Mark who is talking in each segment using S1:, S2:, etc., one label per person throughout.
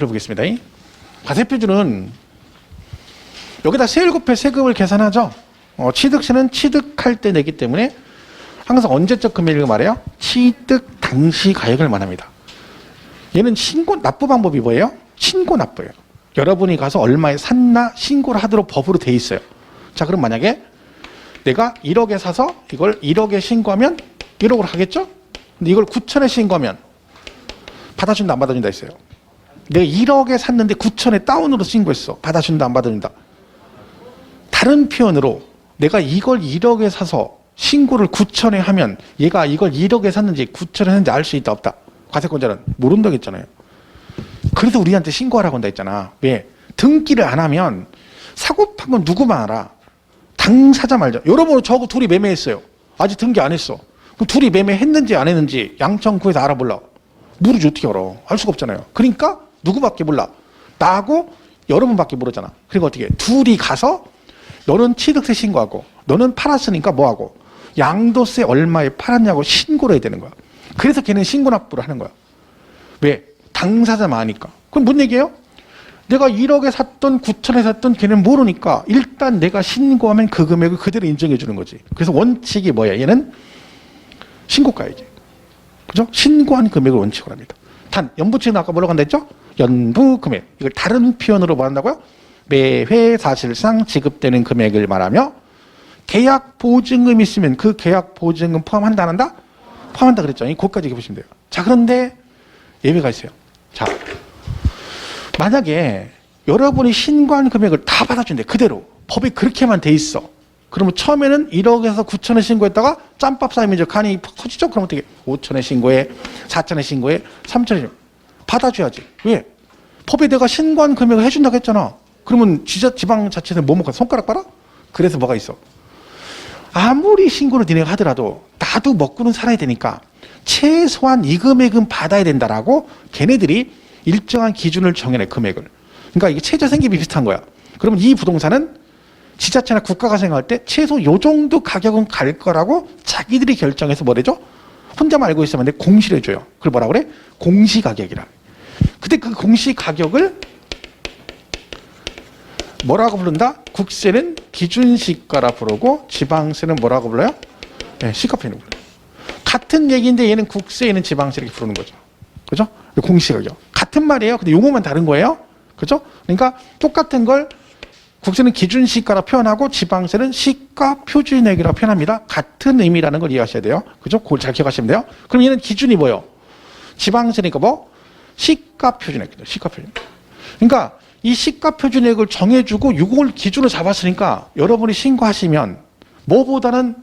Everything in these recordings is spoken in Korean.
S1: 그다음에 이제 과표를 보겠습니다. 과세표준은 여기다 세율급회 세금을 계산하죠. 어, 취득세는 취득할 때 내기 때문에 항상 언제적 금액을 말해요? 취득 당시 가액을 말합니다. 얘는 신고 납부 방법이 뭐예요? 신고 납부예요. 여러분이 가서 얼마에 샀나 신고를 하도록 법으로 돼 있어요. 자, 그럼 만약에 내가 1억에 사서 이걸 1억에 신고하면 1억으로 하겠죠? 근데 이걸 9천에 신고하면 받아준다 안 받아준다 했어요. 내가 1억에 샀는데 9천에 다운으로 신고했어. 받아준다 안 받아준다. 다른 표현으로 내가 이걸 1억에 사서 신고를 9천에 하면 얘가 이걸 1억에 샀는지 9천에 샀는지 알 수 있다 없다. 과세권자는 모른다고 했잖아요. 그래서 우리한테 신고하라고 한다 했잖아. 왜? 등기를 안 하면 사고 판 건 누구만 알아. 당사자 말자. 여러분 저하고 둘이 매매했어요. 아직 등기 안 했어. 그럼 둘이 매매했는지 안 했는지 양천구에서 알아볼라. 모르지 어떻게 알아. 알 수가 없잖아요. 그러니까 누구밖에 몰라. 나하고 여러분밖에 모르잖아. 그리고 어떻게 해? 둘이 가서 너는 취득세 신고하고 너는 팔았으니까 뭐하고 양도세 얼마에 팔았냐고 신고를 해야 되는 거야. 그래서 걔는 신고 납부를 하는 거야. 왜? 당사자만 아니까. 그럼 뭔 얘기예요? 내가 1억에 샀던 9천에 샀던 걔는 모르니까 일단 내가 신고하면 그 금액을 그대로 인정해 주는 거지. 그래서 원칙이 뭐야? 얘는 신고가액이. 그죠? 신고한 금액을 원칙으로 합니다. 단, 연부치는 아까 뭐라고 한다 했죠? 연부 금액. 이걸 다른 표현으로 말한다고요? 매회 사실상 지급되는 금액을 말하며 계약 보증금 있으면 그 계약 보증금 포함한다 안 한다? 포함한다 그랬죠. 거기까지 보시면 돼요. 자, 그런데 예외가 있어요. 자, 만약에 여러분이 신고한 금액을 다 받아준대 그대로 법이 그렇게만 돼 있어. 그러면 처음에는 1억에서 9천에 신고했다가 짬밥 이제 간이 팍 터지죠? 그럼 어떻게 5천에 신고해, 4천에 신고해, 3천에 받아줘야지. 왜? 법에 내가 신고한 금액을 해준다고 했잖아. 그러면 지자, 지방자치에서 뭐 먹어? 손가락 빨아? 그래서 뭐가 있어? 아무리 신고를 니네가 하더라도 나도 먹고는 살아야 되니까 최소한 이 금액은 받아야 된다라고 걔네들이 일정한 기준을 정해내 금액을. 그러니까 이게 최저 생계비 비슷한 거야. 그러면 이 부동산은 지자체나 국가가 생각할 때 최소 요 정도 가격은 갈 거라고 자기들이 결정해서 뭐래죠? 혼자만 알고 있으면 안 돼. 공시를 해줘요. 그걸 뭐라 그래? 공시가격이라. 근데 그 공시 가격을 뭐라고 부른다? 국세는 기준시가라 부르고 지방세는 뭐라고 불러요? 네, 시가표는 불러요. 같은 얘기인데 얘는 국세, 얘는 지방세 이렇게 부르는 거죠. 그죠? 공시가격. 같은 말이에요. 근데 용어만 다른 거예요. 그죠? 그러니까 똑같은 걸 국세는 기준시가라 표현하고 지방세는 시가 표준액이라 표현합니다. 같은 의미라는 걸 이해하셔야 돼요. 그죠? 그걸 잘 기억하시면 돼요. 그럼 얘는 기준이 뭐예요? 지방세니까 뭐? 시가 표준액이죠. 시가 표준. 그러니까 이 시가 표준액을 정해주고 이걸 기준으로 잡았으니까 여러분이 신고하시면 뭐보다는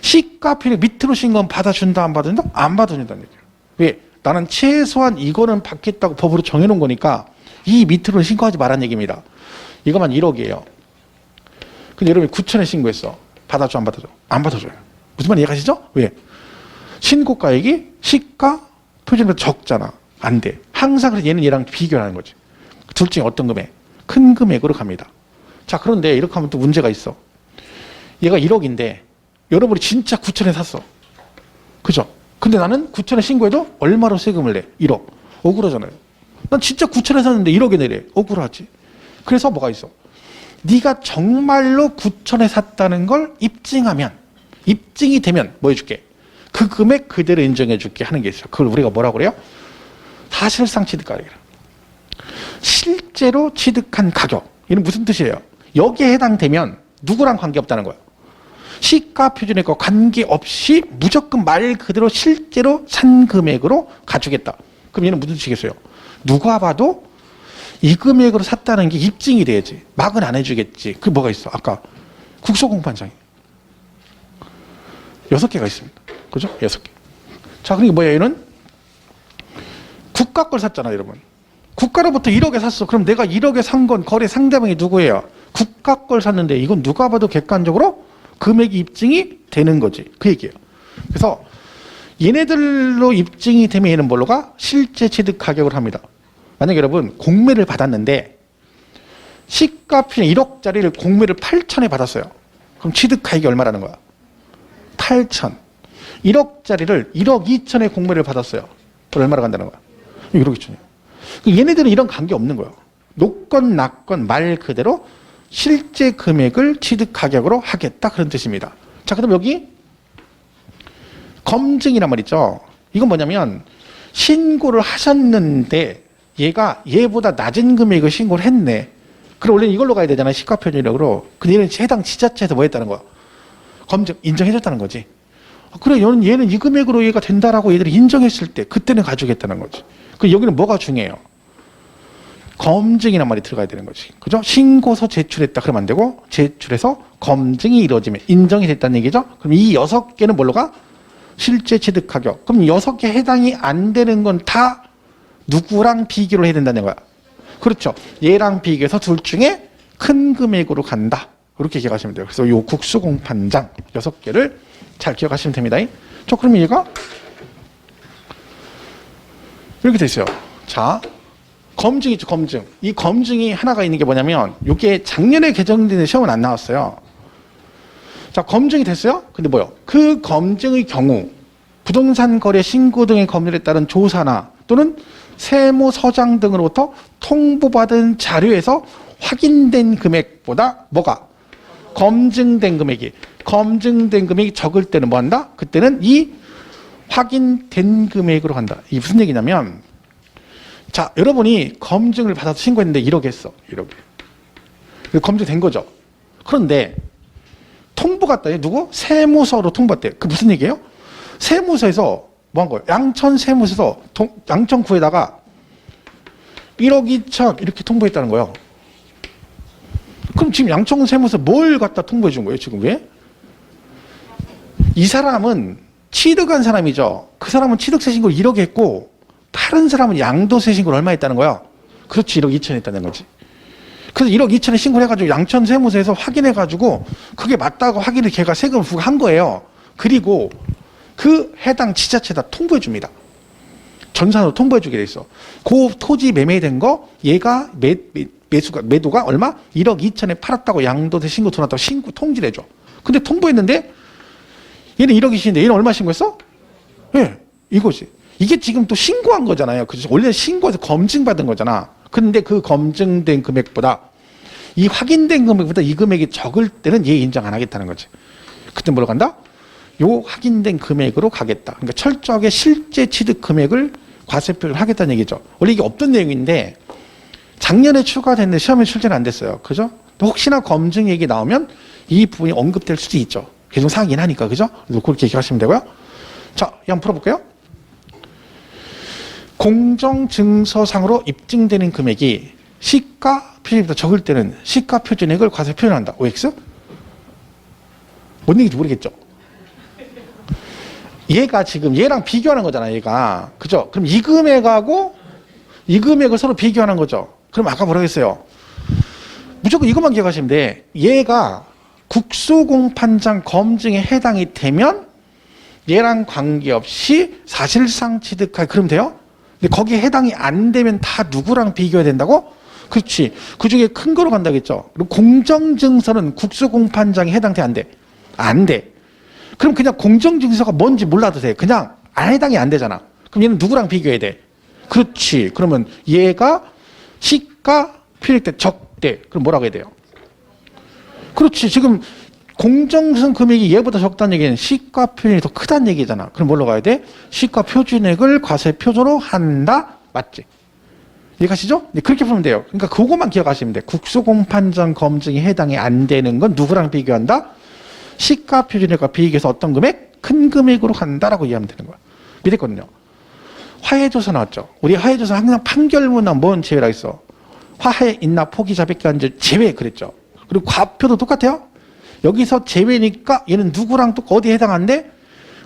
S1: 시가 표준액 밑으로 신고하면 받아준다 안 받아준다? 안 받아준다는 얘기예요. 왜? 나는 최소한 이거는 받겠다고 법으로 정해놓은 거니까 이 밑으로 신고하지 말란 얘기입니다. 이거만 1억이에요. 근데 여러분이 9천에 신고했어. 받아줘 안 받아줘? 안 받아줘요. 무슨 말 이해가시죠? 왜? 신고가액이 시가 표준보다 적잖아. 안 돼. 항상 그래서 얘는 얘랑 비교하는 거지. 둘 중에 어떤 금액? 큰 금액으로 갑니다. 자, 그런데 이렇게 하면 또 문제가 있어. 얘가 1억인데 여러분이 진짜 9천에 샀어. 그죠? 근데 나는 9천에 신고해도 얼마로 세금을 내? 1억. 억울하잖아요. 난 진짜 9천에 샀는데 1억에 내래. 억울하지. 그래서 뭐가 있어? 네가 정말로 9천에 샀다는 걸 입증하면 입증이 되면 뭐 해줄게? 그 금액 그대로 인정해줄게 하는 게 있어. 그걸 우리가 뭐라고 그래요? 사실상 취득가격이라. 실제로 취득한 가격. 이는 무슨 뜻이에요? 여기에 해당되면 누구랑 관계없다는 거예요. 시가 표준액과 관계없이 무조건 말 그대로 실제로 산 금액으로 가주겠다. 그럼 얘는 무슨 뜻이겠어요? 누가 봐도 이 금액으로 샀다는 게 입증이 돼야지. 막은 안 해주겠지. 그 뭐가 있어? 아까 국소공판장이. 여섯 개가 있습니다. 그죠? 여섯 개. 자, 그러니까 뭐야, 얘는? 국가 걸 샀잖아, 여러분. 국가로부터 1억에 샀어. 그럼 내가 1억에 산 건 거래 상대방이 누구예요? 국가 걸 샀는데 이건 누가 봐도 객관적으로 금액이 입증이 되는 거지. 그 얘기예요. 그래서 얘네들로 입증이 되면 얘는 뭘로 가? 실제 취득 가격을 합니다. 만약 여러분 공매를 받았는데 시가 표준 1억짜리를 공매를 8천에 받았어요. 그럼 취득 가격이 얼마라는 거야? 8천. 1억짜리를 1억 2천에 공매를 받았어요. 그럼 얼마나 간다는 거야? 1억 2천이요. 얘네들은 이런 관계 없는 거예요. 높건 낮건 말 그대로 실제 금액을 취득 가격으로 하겠다 그런 뜻입니다. 자, 그럼 여기 검증이란 말 있죠. 이건 뭐냐면 신고를 하셨는데 얘가 얘보다 낮은 금액을 신고를 했네. 그럼 원래 이걸로 가야 되잖아요. 시가편이력으로. 근데 얘는 해당 지자체에서 뭐 했다는 거야? 검증 인정해줬다는 거지. 아, 그래 얘는 이 금액으로 얘가 된다라고 얘들이 인정했을 때 그때는 가져겠다는 거지. 그 여기는 뭐가 중요해요? 검증이란 말이 들어가야 되는 거지. 그죠? 신고서 제출했다 그러면 안 되고 제출해서 검증이 이루어지면 인정이 됐다는 얘기죠. 그럼 이 여섯 개는 뭘로 가? 실제 취득 가격. 그럼 여섯 개 해당이 안 되는 건 다 누구랑 비교를 해야 된다는 거야. 그렇죠. 얘랑 비교해서 둘 중에 큰 금액으로 간다. 이렇게 기억하시면 돼요. 그래서 요 국수공판장 여섯 개를 잘 기억하시면 됩니다. 저 그러면 얘가 이렇게 됐어요. 자, 검증 있죠, 검증. 이 검증이 하나가 있는 게 뭐냐면, 이게 작년에 개정된 시험은 안 나왔어요. 자, 검증이 됐어요? 근데 뭐요? 그 검증의 경우, 부동산 거래 신고 등의 검열에 따른 조사나 또는 세무 서장 등으로부터 통보받은 자료에서 확인된 금액보다 뭐가? 검증된 금액이, 검증된 금액이 적을 때는 뭐 한다? 그때는 이 확인된 금액으로 간다. 이게 무슨 얘기냐면, 자, 여러분이 검증을 받아서 신고했는데 1억 했어. 1억. 검증된 거죠. 그런데 통보 갔다. 누구? 세무서로 통보했대. 그 무슨 얘기예요? 세무서에서 뭐 한 거예요? 양천 세무서에서 동, 양천구에다가 1억 2천 이렇게 통보했다는 거예요. 그럼 지금 양천 세무서 뭘 갖다 통보해 준 거예요? 지금 왜? 이 사람은 취득한 사람이죠. 그 사람은 취득세 신고를 1억 했고 다른 사람은 양도세 신고를 얼마 했다는 거야? 그렇지 1억 2천 했다는 거지. 그래서 1억 2천에 신고를 해가지고 양천 세무서에서 확인해가지고 그게 맞다고 확인을 걔가 세금을 부과한 거예요. 그리고 그 해당 지자체에다 통보해 줍니다. 전산으로 통보해 주게 돼 있어. 그 토지 매매된 거 얘가 매, 매, 매수가 매도가 얼마? 1억 2천에 팔았다고 양도세 신고 들어왔다고 신고 통지를 해줘. 근데 통보했는데 얘는 1억 2천인데 얘는 얼마 신고했어? 예, 네, 이거지. 이게 지금 또 신고한 거잖아요. 그죠? 원래 신고해서 검증받은 거잖아. 근데 그 검증된 금액보다 이 확인된 금액보다 이 금액이 적을 때는 얘 인정 안 하겠다는 거지. 그때 뭐로 간다? 요 확인된 금액으로 가겠다. 그러니까 철저하게 실제 취득 금액을 과세표를 하겠다는 얘기죠. 원래 이게 없던 내용인데 작년에 추가됐는데 시험에 출제는 안 됐어요. 그죠? 혹시나 검증 얘기 나오면 이 부분이 언급될 수도 있죠. 계속 상이긴 하니까. 그죠? 그렇게 기억하시면 되고요. 자, 한번 풀어볼게요. 공정증서상으로 입증되는 금액이 시가 표준액보다 적을 때는 시가 표준액을 과세 표현한다. OX? 뭔 얘기인지 모르겠죠? 얘가 지금 얘랑 비교하는 거잖아, 얘가. 그죠? 그럼 이 금액하고 이 금액을 서로 비교하는 거죠. 그럼 아까 뭐라고 했어요? 무조건 이것만 기억하시면 돼. 얘가 국수공판장 검증에 해당이 되면 얘랑 관계없이 사실상 취득할, 그럼 돼요? 근데 거기에 해당이 안 되면 다 누구랑 비교해야 된다고? 그렇지. 그 중에 큰 거로 간다겠죠. 그리고 공정증서는 국수공판장에 해당돼, 안 돼? 안 돼. 그럼 그냥 공정증서가 뭔지 몰라도 돼. 그냥 안 해당이 안 되잖아. 그럼 얘는 누구랑 비교해야 돼? 그렇지. 그러면 얘가 시가 때 적대. 그럼 뭐라고 해야 돼요? 그렇지. 지금 공정성 금액이 얘보다 적다는 얘기는 시가 표준이 더 크다는 얘기잖아. 그럼 뭘로 가야 돼? 시가 표준액을 과세 표준으로 한다? 맞지? 이해가시죠? 네, 그렇게 보면 돼요. 그러니까 그것만 기억하시면 돼. 국수공판장 검증이 해당이 안 되는 건 누구랑 비교한다? 시가 표준액과 비교해서 어떤 금액? 큰 금액으로 간다라고 이해하면 되는 거야. 믿었거든요. 화해조사 나왔죠. 우리 화해조사 항상 판결문은 뭔 제외라 했어? 화해, 인납, 포기, 자백기 한제 제외 그랬죠. 그리고 과표도 똑같아요. 여기서 제외니까 얘는 누구랑 또 어디에 해당한데?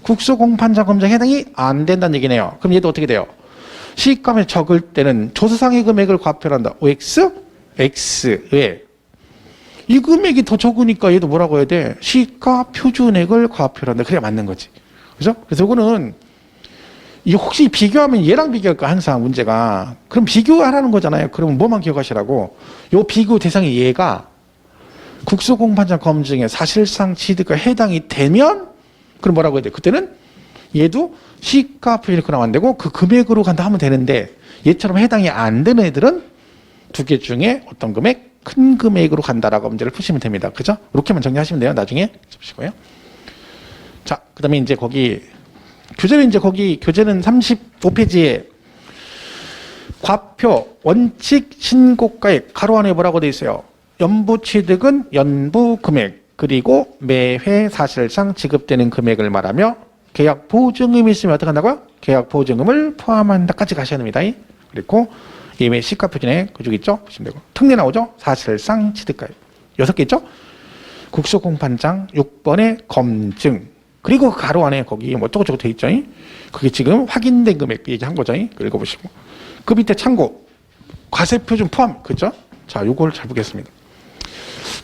S1: 국수공판장 검증 해당이 안 된다는 얘기네요. 그럼 얘도 어떻게 돼요? 시가에 적을 때는 조사상의 금액을 과표를 한다. OX? X. 왜? 이 금액이 더 적으니까 얘도 뭐라고 해야 돼? 시가 표준액을 과표를 한다. 그래야 맞는 거지. 그죠? 그래서 이거는 이 혹시 비교하면 얘랑 비교할까 항상 문제가 그럼 비교하라는 거잖아요. 그러면 뭐만 기억하시라고? 요 비교 대상이 얘가 국수공판장 검증에 사실상 취득과 해당이 되면 그럼 뭐라고 해야 돼? 그때는 얘도 시가 표현이 나면 안 되고 그 금액으로 간다 하면 되는데 얘처럼 해당이 안 되는 애들은 두 개 중에 어떤 금액? 큰 금액으로 간다라고 문제를 푸시면 됩니다. 그죠? 이렇게만 정리하시면 돼요. 나중에 보시고요. 자, 그 다음에 이제 거기 교재는 이제 거기 교재는 35페이지에 과표 원칙 신고가액 가로 안에 뭐라고 돼 있어요? 연부 취득은 연부 금액 그리고 매회 사실상 지급되는 금액을 말하며 계약 보증금이 있으면 어떻게 한다고요? 계약 보증금을 포함한다까지 가셔야 됩니다. 그리고 예매 시가 표준에 그쪽 있죠? 보시면 되고 특례 나오죠? 사실상 취득가액 여섯 개 있죠? 국수공판장 6번의 검증 그리고 그 가로 안에 거기 뭐 어쩌고저쩌고 돼 있죠? 그게 지금 확인된 금액 얘기한 거죠? 읽어보시고 그 밑에 참고 과세 표준 포함 그죠? 자 요걸 잘 보겠습니다.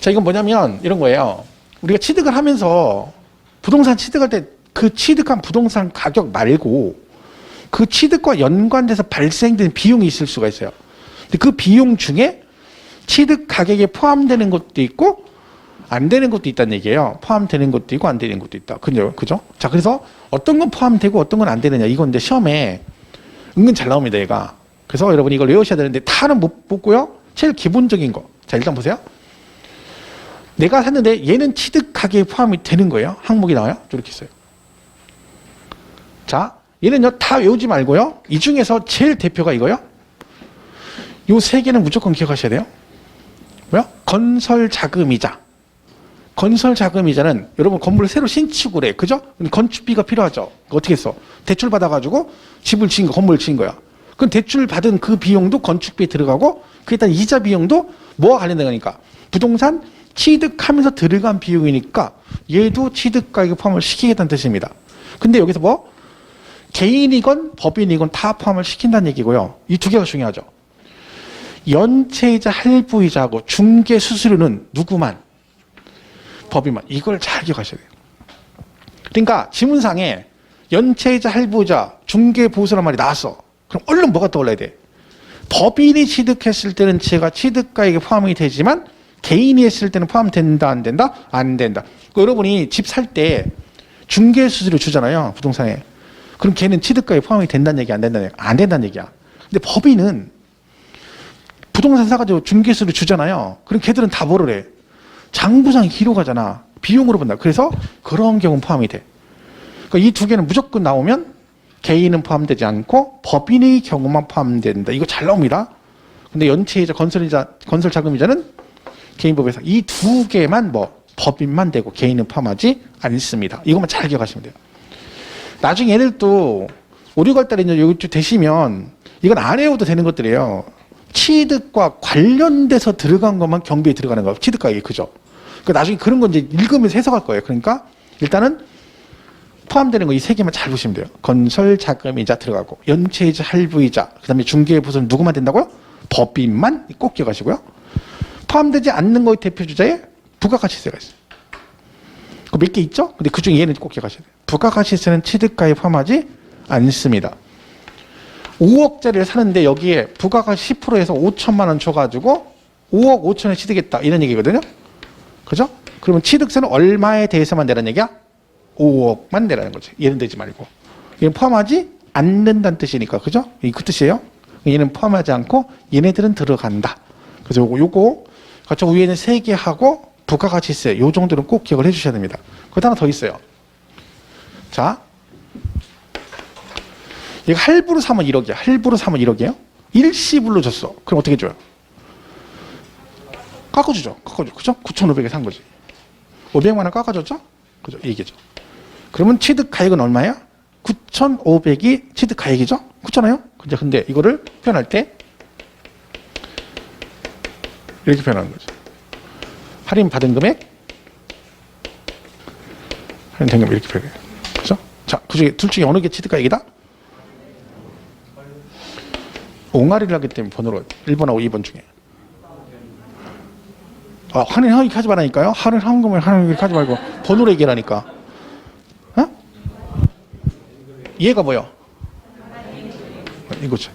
S1: 자 이건 뭐냐면 이런 거예요. 우리가 취득을 하면서 부동산 취득할 때 그 취득한 부동산 가격 말고 그 취득과 연관돼서 발생된 비용이 있을 수가 있어요. 근데 그 비용 중에 취득 가격에 포함되는 것도 있고 안 되는 것도 있다는 얘기예요. 포함되는 것도 있고 안 되는 것도 있다. 그죠? 그죠? 자, 그래서 어떤 건 포함되고 어떤 건 안 되느냐. 이건 근데 시험에 은근 잘 나옵니다, 얘가. 그래서 여러분 이걸 외우셔야 되는데 다는 못 보고요. 제일 기본적인 거. 자, 일단 보세요. 내가 샀는데 얘는 취득 가격에 포함이 되는 거예요. 항목이 나와요. 이렇게 있어요. 자, 얘는요, 다 외우지 말고요. 이 중에서 제일 대표가 이거요. 요 세 개는 무조건 기억하셔야 돼요. 뭐야? 건설 자금이자. 건설 자금이자는 여러분 건물을 새로 신축을 해. 그죠? 건축비가 필요하죠. 어떻게 했어? 대출 받아가지고 집을 지은 거, 건물을 지은 거야. 그럼 대출 받은 그 비용도 건축비에 들어가고 그에 따른 이자 비용도 뭐와 관련된 거니까? 부동산 취득하면서 들어간 비용이니까 얘도 취득가액에 포함을 시키겠다는 뜻입니다. 근데 여기서 뭐? 개인이건 법인이건 다 포함을 시킨다는 얘기고요. 이 두 개가 중요하죠. 연체이자 할부이자하고 중개 수수료는 누구만? 법인만. 이걸 잘 기억하셔야 돼요. 그러니까 지문상에 연체이자 할부이자 중개 보수란 말이 나왔어. 그럼 얼른 뭐가 떠올라야 돼? 법인이 취득했을 때는 제가 취득가액에 포함이 되지만 개인이 했을 때는 포함된다 안 된다? 안 된다. 그 여러분이 집 살 때 중개 수수료 주잖아요. 부동산에. 그럼 걔는 취득가에 포함이 된다는 얘기 안 된다는 얘기 안 된다는 얘기야. 근데 법인은 부동산 사가지고 중개수를 주잖아요. 그럼 걔들은 다 뭐를 해? 장부상 기로 가잖아. 비용으로 본다. 그래서 그런 경우는 포함이 돼. 그러니까 이 두 개는 무조건 나오면 개인은 포함되지 않고 법인의 경우만 포함된다. 이거 잘 나옵니다. 근데 연체이자 건설이자 건설 자금이자는 개인법에서 이 두 개만 뭐 법인만 되고 개인은 포함하지 않습니다. 이것만 잘 기억하시면 돼요. 나중에 얘들도 오류 갈달이 이제 여기 되시면 이건 안 외워도 되는 것들이에요. 취득과 관련돼서 들어간 것만 경비에 들어가는 거. 취득가액이 그죠. 그 나중에 그런 건 이제 읽으면서 해석할 거예요. 그러니까 일단은 포함되는 거 이 세 개만 잘 보시면 돼요. 건설 자금이자 들어가고 연체이자 할부이자 그다음에 중개 부서는 누구만 된다고요? 법인만 꼭 기억하시고요. 포함되지 않는 거의 대표 주자에 부가가치세가 있어요. 그몇개 있죠? 근데 그 중에 얘는 꼭 기억하셔야 돼요. 부가가치세는 취득가에 포함하지 않습니다. 5억짜리를 사는데 여기에 부가가치 10%에서 5천만 원 줘가지고 5억 5천에 취득했다 이런 얘기거든요. 그죠? 그러면 취득세는 얼마에 대해서만 내라는 얘기야? 5억만 내라는 거지. 얘는 되지 말고. 얘는 포함하지 않는다는 뜻이니까. 그죠? 이그 뜻이에요. 얘는 포함하지 않고 얘네들은 들어간다. 그래서 요거, 요거, 그쵸 위에는 세 개 하고 부가 가치세 요 정도는 꼭 기억을 해 주셔야 됩니다. 그 하나 더 있어요. 자. 이거 할부로 사면 1억이야. 할부로 사면 1억이에요. 일시불로 줬어. 그럼 어떻게 줘요? 깎아주죠. 깎아줘. 그죠? 9,500에 산 거지. 500만 원 깎아줬죠? 그죠? 얘기죠. 그러면 취득 가액은 얼마야? 9,500이 취득 가액이죠? 그렇잖아요? 근데 이거를 표현할 때 이렇게 표현하는 거죠. 할인 받은 금액 할인 된 금액 이렇게 표현해요. 그죠? 자, 그 중에 둘 중에 어느 게 취득 가액이다? 옹알이를 하기 때문에 번호로 1번하고 2번 중에 아, 할인하기 하지 말라니까요. 할인한 거면 할인하기 하지 말고 번호로 얘기하니까. 어? 얘가 뭐요? 이거죠.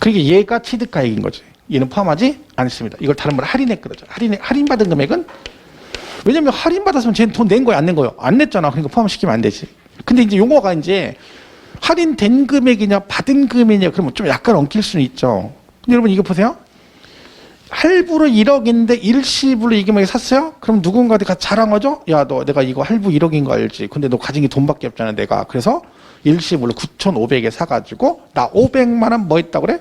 S1: 그러니까 얘가 취득가액인 거지. 얘는 포함하지 않습니다. 이걸 다른 말로 할인액 그러죠. 할인 할인받은 금액은 왜냐면 할인받았으면 쟤는 돈 낸 거야 안 낸 거요? 안 냈잖아. 그러니까 포함시키면 안 되지. 근데 이제 용어가 이제 할인된 금액이냐 받은 금액이냐 그러면 좀 약간 엉킬 수는 있죠. 근데 여러분 이거 보세요. 할부로 1억인데 일시불로 이 금액에 샀어요? 그럼 누군가한테 같이 자랑하죠? 야, 너 내가 이거 할부 1억인 거 알지? 근데 너 가진 게 돈밖에 없잖아, 내가. 그래서 일시불로 9,500에 사가지고 나 500만 원 뭐 했다고 그래?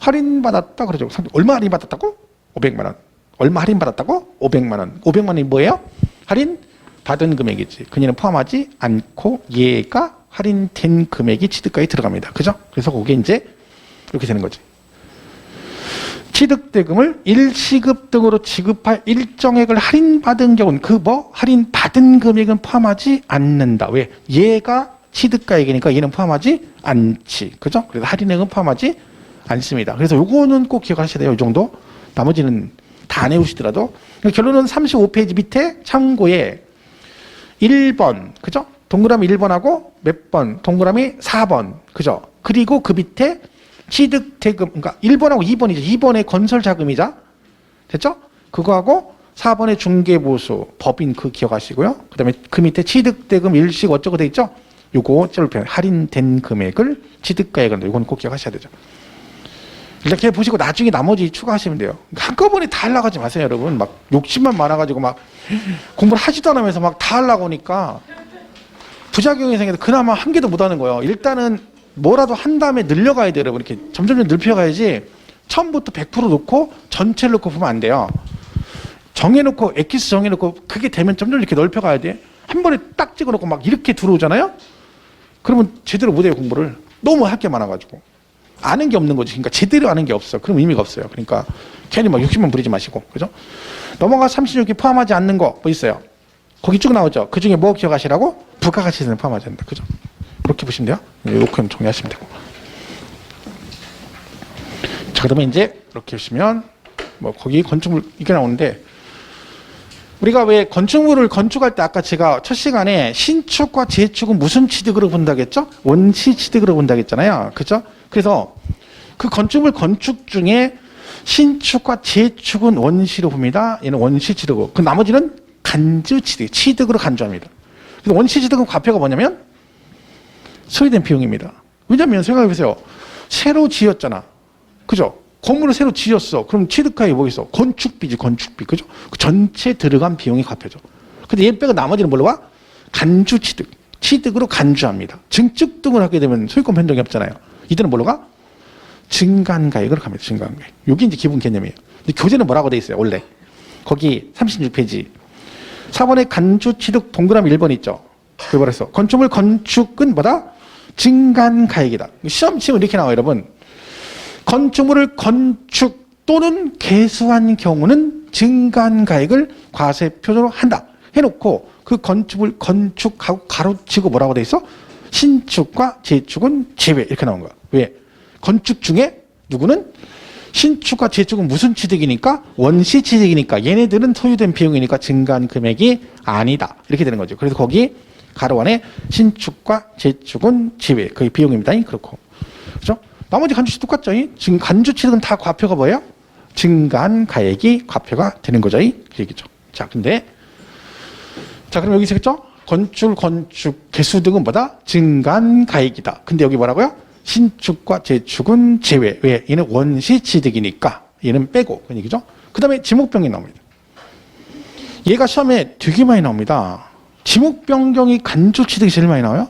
S1: 할인 받았다 그러죠. 얼마 할인 받았다고? 500만 원. 얼마 할인 받았다고? 500만 원. 500만 원이 뭐예요? 할인 받은 금액이지. 그녀는 포함하지 않고 얘가 할인된 금액이 취득가에 들어갑니다. 그죠? 그래서 그게 이제 이렇게 되는 거지. 취득대금을 일시급 등으로 지급할 일정액을 할인받은 경우는 그 뭐 할인받은 금액은 포함하지 않는다. 왜? 얘가 취득가액이니까 얘는 포함하지 않지. 그죠? 그래서 할인액은 포함하지 않습니다. 그래서 요거는 꼭 기억하셔야 돼요. 이 정도. 나머지는 다안 외우시더라도. 그러니까 결론은 35페이지 밑에 참고에 1번, 그죠? 동그라미 1번하고 몇 번? 동그라미 4번, 그죠? 그리고 그 밑에 취득대금, 그러니까 1번하고 2번이죠. 2번의 건설 자금이자, 됐죠? 그거하고 4번의 중개보수, 법인 그 기억하시고요. 그 다음에 그 밑에 취득대금 일식 어쩌고 돼 있죠? 요거 짤표 할인된 금액을 취득가액 한다. 요건 꼭 기억하셔야 되죠. 이렇게 보시고 나중에 나머지 추가하시면 돼요. 한꺼번에 다 하려고 하지 마세요, 여러분. 막 욕심만 많아가지고 막 공부를 하지도 않으면서 막 다 하려고 하니까 부작용이 생겨서 그나마 한 개도 못 하는 거예요. 일단은 뭐라도 한 다음에 늘려가야 돼요, 여러분. 이렇게 점점 늘려가야지 처음부터 100% 놓고 전체를 놓고 보면 안 돼요. 정해놓고 엑기스 정해놓고 그게 되면 점점 이렇게 넓혀가야 돼. 한 번에 딱 찍어놓고 막 이렇게 들어오잖아요. 그러면 제대로 못 해요 공부를. 너무 할 게 많아가지고 아는 게 없는 거지. 그러니까 제대로 아는 게 없어. 그럼 의미가 없어요. 그러니까 괜히 막 욕심만 부리지 마시고, 그죠? 넘어가 36기 포함하지 않는 거 뭐 있어요? 거기 쭉 나오죠. 그 중에 뭐 기억하시라고? 부가가치세는 포함하지 않는다. 그죠? 이렇게 보시면 돼요. 이렇게 정리하시면 되고. 자, 그러면 이제 이렇게 보시면 뭐 거기 건축물 이게 나오는데 우리가 왜 건축물을 건축할 때 아까 제가 첫 시간에 신축과 재축은 무슨 취득으로 본다겠죠? 원시 취득으로 본다겠잖아요. 그죠? 그래서 그 건축물 건축 중에 신축과 재축은 원시로 봅니다. 얘는 원시 취득이고 그 나머지는 간주 취득, 취득으로 간주합니다. 그래서 원시 취득은 과표가 뭐냐면 소요된 비용입니다. 왜냐하면 생각해보세요. 새로 지었잖아. 그죠? 건물을 새로 지었어. 그럼 취득가액이 뭐 있어? 건축비지, 건축비. 그죠? 그 전체 들어간 비용이 갚여져. 근데 얘 빼고 나머지는 뭘로 와? 간주 취득. 취득으로 간주합니다. 증축 등을 하게 되면 소유권 변동이 없잖아요. 이들은 뭘로 가? 증간가액으로 갑니다. 증간가액. 이게 이제 기본 개념이에요. 근데 교재는 뭐라고 돼 있어요? 원래. 거기 36페이지. 4번에 간주 취득 동그라미 1번 있죠. 그 했어? 건축물 건축은 뭐다? 증간가액이다. 시험 치면 이렇게 나와요, 여러분. 건축물을 건축 또는 개수한 경우는 증간가액을 과세표로 한다. 해놓고 그 건축을 건축하고 가로치고 뭐라고 돼 있어? 신축과 재축은 제외 이렇게 나온 거야. 왜? 건축 중에 누구는 신축과 재축은 무슨 취득이니까 원시 취득이니까 얘네들은 소유된 비용이니까 증가한 금액이 아니다 이렇게 되는 거죠. 그래서 거기 가로 안에 신축과 재축은 제외 그게 비용입니다. 그렇고 그죠? 나머지 간주치 똑같죠. 이? 지금 간주 취득은 다 과표가 뭐예요? 증가한 가액이 과표가 되는 거죠. 이 얘기죠. 자, 근데 자, 그럼 여기서 있죠? 건축, 건축, 개수 등은 뭐다? 증가한 가액이다. 근데 여기 뭐라고요? 신축과 재축은 제외. 왜? 얘는 원시 취득이니까. 얘는 빼고. 그 얘기죠? 그 다음에 지목변경이 나옵니다. 얘가 시험에 되게 많이 나옵니다. 지목변경이 간주 취득이 제일 많이 나와요.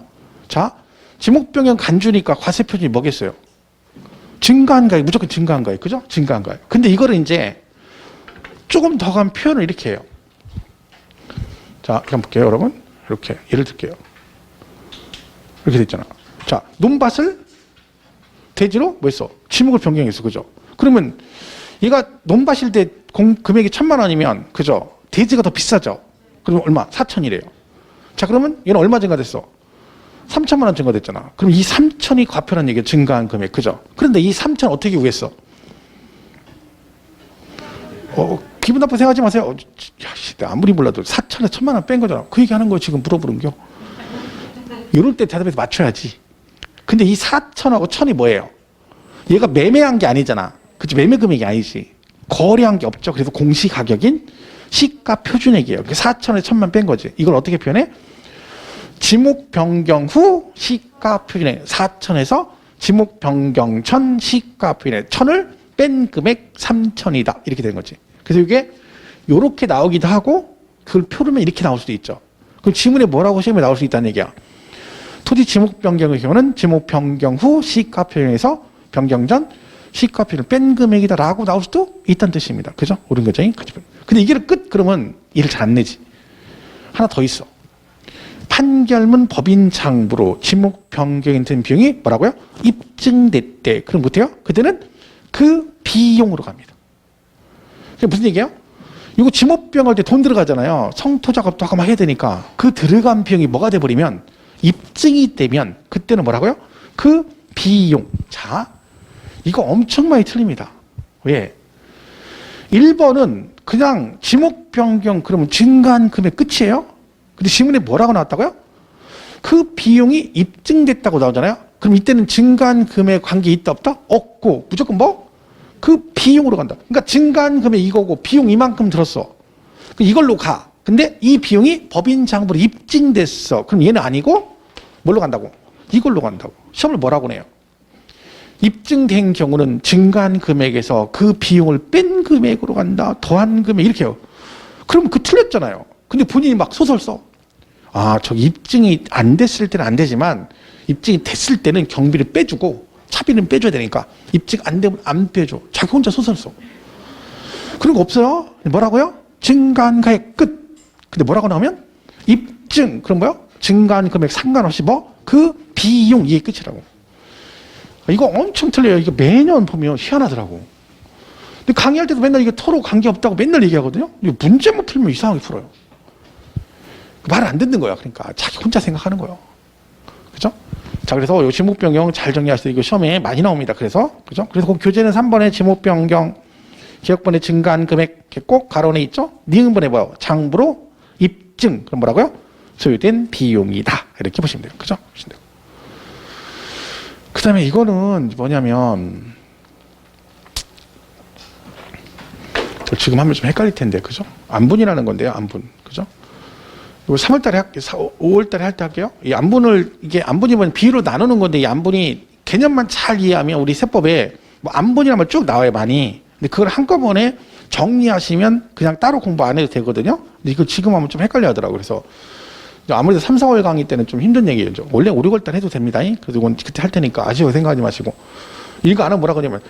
S1: 자, 지목변경 간주니까 과세 표준이 뭐겠어요? 증가한 가액, 무조건 증가한 가액, 그죠? 증가한 가액. 근데 이거를 이제 조금 더 간 표현을 이렇게 해요. 자, 한번 볼게요, 여러분. 이렇게 예를 들게요. 이렇게 됐잖아. 자, 논밭을 대지로 뭐 했어? 지목을 변경했어, 그죠? 그러면 얘가 논밭일 때 공, 금액이 천만 원이면, 그죠? 대지가 더 비싸죠? 그러면 얼마? 사천이래요. 자, 그러면 얘는 얼마 증가됐어? 3천만 원 증가됐잖아. 그럼 이 3천이 과표란 얘기야, 증가한 금액, 그죠? 그런데 이 3천 어떻게 구했어? 어, 기분 나쁜 생각하지 마세요. 어, 야, 씨, 아무리 몰라도 4천에 천만 원 뺀 거잖아. 그 얘기 하는 거 지금 물어보는겨. 이럴 때 대답해서 맞춰야지. 근데 이 4천하고 천이 뭐예요? 얘가 매매한 게 아니잖아. 그치? 매매 금액이 아니지. 거래한 게 없죠. 그래서 공시 가격인 시가 표준액이에요. 4천에 천만 뺀 거지. 이걸 어떻게 표현해? 지목 변경 후 시가 표준액 4천에서 지목 변경 전 시가 표준액 천을 뺀 금액 3천이다 이렇게 되는 거지. 그래서 이게 요렇게 나오기도 하고 그걸 표르면 이렇게 나올 수도 있죠. 그럼 지문에 뭐라고 시험에 나올 수 있다는 얘기야. 토지 지목 변경의 경우는 지목 변경 후 시가 표준에서 변경 전 시가 표준 뺀 금액이다라고 나올 수도 있다는 뜻입니다. 그죠? 옳은 거죠? 근데 이게 끝 그러면 일을 잘 안 내지. 하나 더 있어. 판결문 법인 장부로 지목 변경이 든 비용이 뭐라고요? 입증됐대. 그럼 못해요? 그때는 그 비용으로 갑니다. 그게 무슨 얘기예요? 이거 지목 변경할 때 돈 들어가잖아요. 성토 작업도 하고 막 해야 되니까 그 들어간 비용이 뭐가 돼버리면 입증이 되면 그때는 뭐라고요? 그 비용. 자, 이거 엄청 많이 틀립니다. 왜? 1번은 그냥 지목 변경 그러면 증가한 금액 끝이에요? 근데 지문에 뭐라고 나왔다고요? 그 비용이 입증됐다고 나오잖아요? 그럼 이때는 증가한 금액 관계 있다 없다? 없고 무조건 뭐? 그 비용으로 간다. 그러니까 증가한 금액 이거고 비용 이만큼 들었어. 그 이걸로 가. 근데 이 비용이 법인 장부로 입증됐어. 그럼 얘는 아니고 뭘로 간다고? 이걸로 간다고. 시험을 뭐라고 내요? 입증된 경우는 증가한 금액에서 그 비용을 뺀 금액으로 간다. 더한 금액 이렇게 해요. 그럼 그 틀렸잖아요. 근데 본인이 막 소설 써. 아, 저 입증이 안 됐을 때는 안 되지만 입증이 됐을 때는 경비를 빼주고 차비는 빼줘야 되니까 입증 안 되면 안 빼줘. 자기 혼자 소설 써. 그런 거 없어요. 뭐라고요? 증가한 가액 끝. 근데 뭐라고 나오면 입증 그럼 뭐요? 증가한 금액 상관없이 뭐 그 비용 이게 끝이라고. 이거 엄청 틀려요. 이거 매년 보면 희한하더라고. 근데 강의할 때도 맨날 이게 토로 관계 없다고 맨날 얘기하거든요. 이거 문제만 틀면 이상하게 풀어요. 말을 안 듣는 거야. 그러니까 자기 혼자 생각하는 거예요. 그죠? 자, 그래서 요 지목 변경 잘 정리하세요. 이거 시험에 많이 나옵니다. 그래서 그죠? 그래서 그 교재는 3번에 지목 변경 기억번에 증가한 금액 꼭 가로내 있죠? 니은번에 뭐요? 장부로 입증. 그럼 뭐라고요? 소요된 비용이다. 이렇게 보시면 돼요. 그죠? 보시면 돼요. 그 다음에 이거는 뭐냐면 저 지금 하면 좀 헷갈릴 텐데 그죠? 안분이라는 건데요. 안분. 그죠? 이거 3월 달에 할게요. 5월 달에 할 때 할게요. 이 안분을 이게 안분이면 비율로 나누는 건데 이 안분이 개념만 잘 이해하면 우리 세법에 뭐 안분이라면 쭉 나와요, 많이. 근데 그걸 한꺼번에 정리하시면 그냥 따로 공부 안 해도 되거든요. 근데 이거 지금 하면 좀 헷갈려 하더라고요. 그래서 아무래도 3, 4월 강의 때는 좀 힘든 얘기예요. 원래 5, 6월 달 해도 됩니다. 그래서 이건 그때 할 테니까 아쉬워 생각하지 마시고. 이거 안 하면 뭐라 그러냐면,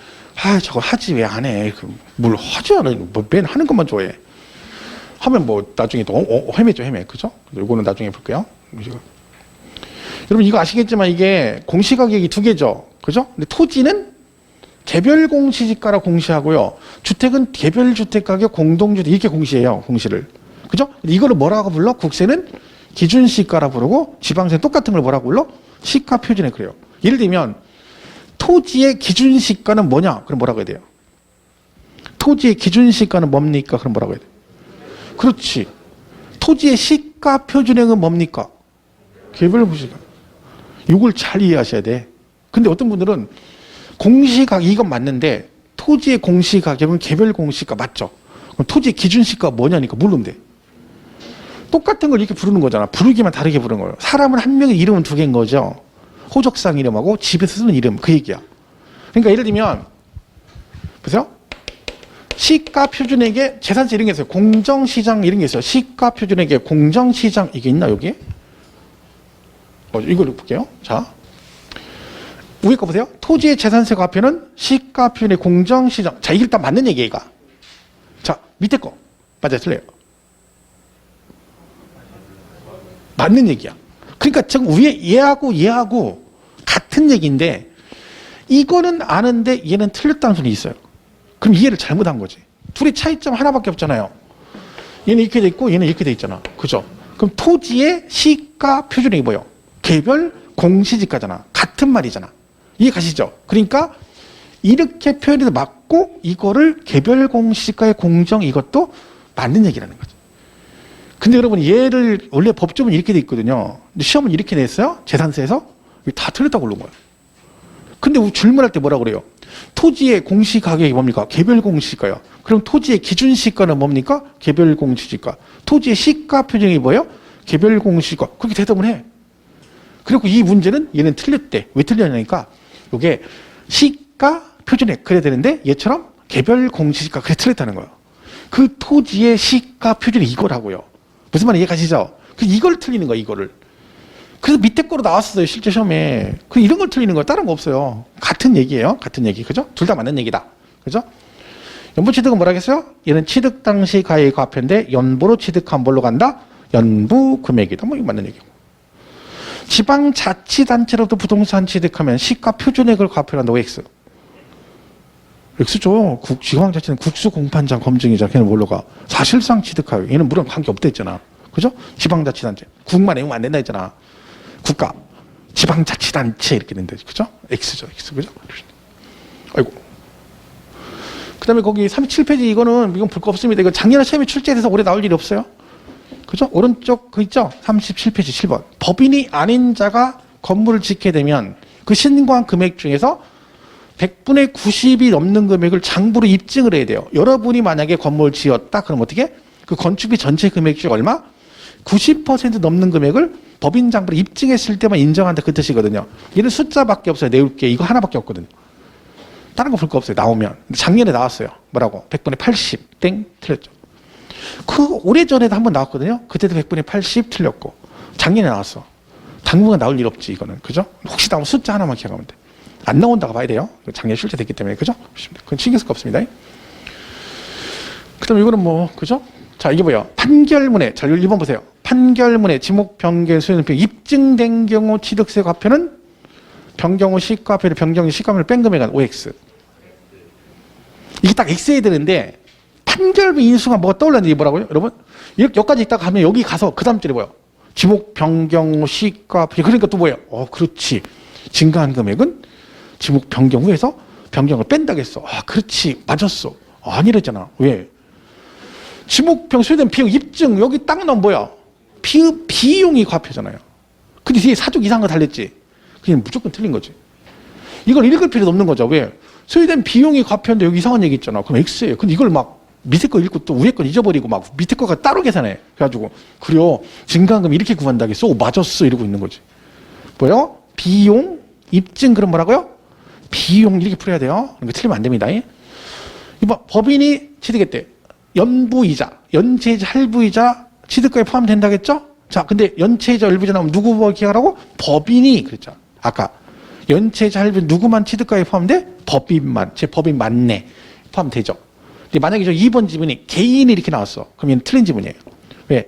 S1: 아, 저거 하지 왜 안 해? 그뭘 하지 않아? 뭐맨 하는 것만 좋아해. 하면 뭐 나중에 또 어, 어, 헤매죠, 헤매. 그죠? 이거는 나중에 볼게요. 여러분 이거 아시겠지만 이게 공시가격이 두 개죠. 그죠? 근데 토지는 개별 공시지가라 공시하고요. 주택은 개별 주택 가격 공동주택 이렇게 공시해요. 공시를. 그죠? 이거를 뭐라고 불러? 국세는 기준 시가라 부르고 지방세 똑같은 걸 뭐라고 불러? 시가 표준에 그래요. 예를 들면 토지의 기준 시가는 뭐냐? 그럼 뭐라고 해야 돼요? 토지의 기준 시가는 뭡니까? 그럼 뭐라고 해야 돼요? 그렇지. 토지의 시가 표준액은 뭡니까? 개별 공시가. 이걸 잘 이해하셔야 돼. 근데 어떤 분들은 공시가격 이건 맞는데 토지의 공시가격은 개별 공시가 맞죠? 그럼 토지의 기준 시가가 뭐냐니까 모르면 돼. 똑같은 걸 이렇게 부르는 거잖아. 부르기만 다르게 부르는 거예요. 사람은 한 명의 이름은 두 개인 거죠. 호적상 이름하고 집에서 쓰는 이름 그 얘기야. 그러니까 예를 들면 보세요. 시가 표준액에 재산세 이런 게 있어요. 공정시장 이런 게 있어요. 시가 표준액에 공정시장 이게 있나 여기에? 어, 이걸 볼게요. 자, 위에 거 보세요. 토지의 재산세 과표는 시가 표준액 공정시장. 자, 이게 일단 맞는 얘기가. 자, 밑에 거 맞아요, 틀려요. 맞는 얘기야. 그러니까 지금 위에 얘하고 얘하고 같은 얘기인데 이거는 아는데 얘는 틀렸다는 소리 있어요. 그럼 이해를 잘못한 거지. 둘이 차이점 하나밖에 없잖아요. 얘는 이렇게 돼 있고 얘는 이렇게 돼 있잖아. 그죠? 그럼 토지의 시가 표준액이 뭐예요? 개별 공시지가잖아. 같은 말이잖아. 이해 가시죠? 그러니까 이렇게 표현해도 맞고 이거를 개별 공시지가의 공정 이것도 맞는 얘기라는 거죠. 근데 여러분 얘를 원래 법조문 이렇게 돼 있거든요. 근데 시험은 이렇게 냈어요. 재산세에서 다 틀렸다고 그런 거예요. 근데 질문할 때 뭐라 그래요? 토지의 공시 가격이 뭡니까? 개별 공시가요. 그럼 토지의 기준 시가는 뭡니까? 개별 공시지가. 토지의 시가 표준이 뭐예요? 개별 공시가. 그렇게 대답을 해. 그리고 이 문제는 얘는 틀렸대. 왜 틀렸냐니까 이게 시가 표준액 그래야 되는데 얘처럼 개별 공시지가 그래 틀렸다는 거예요. 그 토지의 시가 표준이 이거라고요. 무슨 말인지 이해 가시죠? 그 이걸 틀리는 거야 이거를. 그래서 밑에 거로 나왔어요 실제 시험에. 그 이런 걸 틀리는 거야 다른 거 없어요. 같은 얘기예요. 같은 얘기 그죠? 둘 다 맞는 얘기다. 그죠? 연부 취득은 뭐라 겠어요? 얘는 취득 당시 가액 과표인데 연부로 취득한 뭘로 간다? 연부 금액이다. 뭐 이거 맞는 얘기고. 지방자치단체로부터 부동산 취득하면 시가 표준액을 과표한다고 X. X죠. 국, 지방자치는 국수공판장 검증이잖아. 걔는 뭘로 가? 사실상 취득하여. 얘는 물론 관계 없다 했잖아. 그죠? 지방자치단체. 국만 내면 안 된다 했잖아. 국가. 지방자치단체 이렇게 된다. 그죠? X죠. X. 그죠? 아이고. 그 다음에 거기 37페이지 이거는 이건 볼 거 없습니다. 이거 작년에 시험에 출제돼서 올해 나올 일이 없어요. 그죠? 오른쪽 그 있죠? 37페이지 7번. 법인이 아닌 자가 건물을 짓게 되면 그 신고한 금액 중에서 100분의 90이 넘는 금액을 장부로 입증을 해야 돼요. 여러분이 만약에 건물을 지었다 그럼 어떻게? 그 건축비 전체 금액 중 얼마? 90% 넘는 금액을 법인 장부로 입증했을 때만 인정한다 그 뜻이거든요. 얘는 숫자밖에 없어요. 내올 게 이거 하나밖에 없거든요. 다른 거 볼 거 없어요. 나오면. 작년에 나왔어요. 뭐라고? 100분의 80. 땡. 틀렸죠. 그 오래전에도 한 번 나왔거든요. 그때도 100분의 80 틀렸고. 작년에 나왔어. 당분간 나올 일 없지, 이거는. 그죠? 혹시 나오면 숫자 하나만 기억하면 돼. 안 나온다고 봐야 돼요. 작년에 실제됐기 때문에. 그죠? 그건 신경 쓸 거 없습니다. 그 다음에 이거는 뭐, 그죠? 자, 이게 뭐야? 판결문에, 자, 1번 보세요. 판결문에 지목 변경 수용 입증된 경우 취득세 과표는 변경 후 시가표를 변경 후 시가표를 뺀 금액은 OX. 이게 딱 X해야 되는데 판결문 인수가 뭐가 떠올랐는지 뭐라고요? 여러분? 이렇게 여기까지 있다가 가면 여기 가서 그 다음 줄에 뭐요? 지목 변경 후 시가표. 그러니까 또 뭐예요? 어, 그렇지. 증가한 금액은 지목 변경 후에서 변경을 뺀다겠어. 아, 그렇지. 맞았어. 아, 아니랬잖아. 왜? 지목 변경 수된 비용 입증 여기 딱 넣으면 뭐야? 비, 비용이 과표잖아요. 근데 뒤에 사족 이상한 거 달랬지. 그냥 무조건 틀린 거지. 이걸 읽을 필요도 없는 거죠. 왜? 소유된 비용이 과표인데 여기 이상한 얘기 있잖아. 그럼 X예요. 근데 이걸 막 밑에 거 읽고 또 위에 거 잊어버리고 막 밑에 거가 따로 계산해. 그래가지고 그래요. 증가금 이렇게 구한다겠어. 오, 맞았어. 이러고 있는 거지. 뭐요? 비용 입증 그럼 뭐라고요? 비용 이렇게 풀어야 돼요. 이거 틀리면 안 됩니다. 이번 법인이 취득했대. 연부이자, 연체이자, 할부이자 취득가에 포함된다겠죠? 자, 근데 연체이자, 할부이자 나오면 누구 기하라고? 법인이 그랬죠. 아까 연체이자, 할부 누구만 취득가에 포함돼? 법인만, 제 법인 맞네 포함되죠. 근데 만약에 저 2번 지문이 개인이 이렇게 나왔어. 그럼 얘는 틀린 지문이에요. 왜?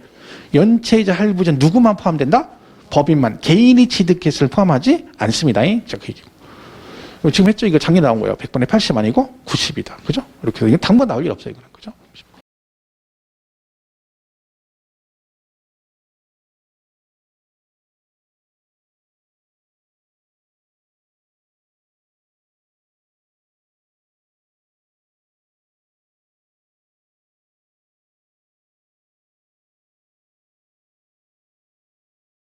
S1: 연체이자, 할부이자 누구만 포함된다? 법인만 개인이 취득했을 포함하지 않습니다. 자, 그 얘기. 지금 했죠? 이거 작년에 나온 거예요. 100번에 80 아니고 90이다. 그죠? 이렇게 해서 당번 나올 일 없어요. 그죠?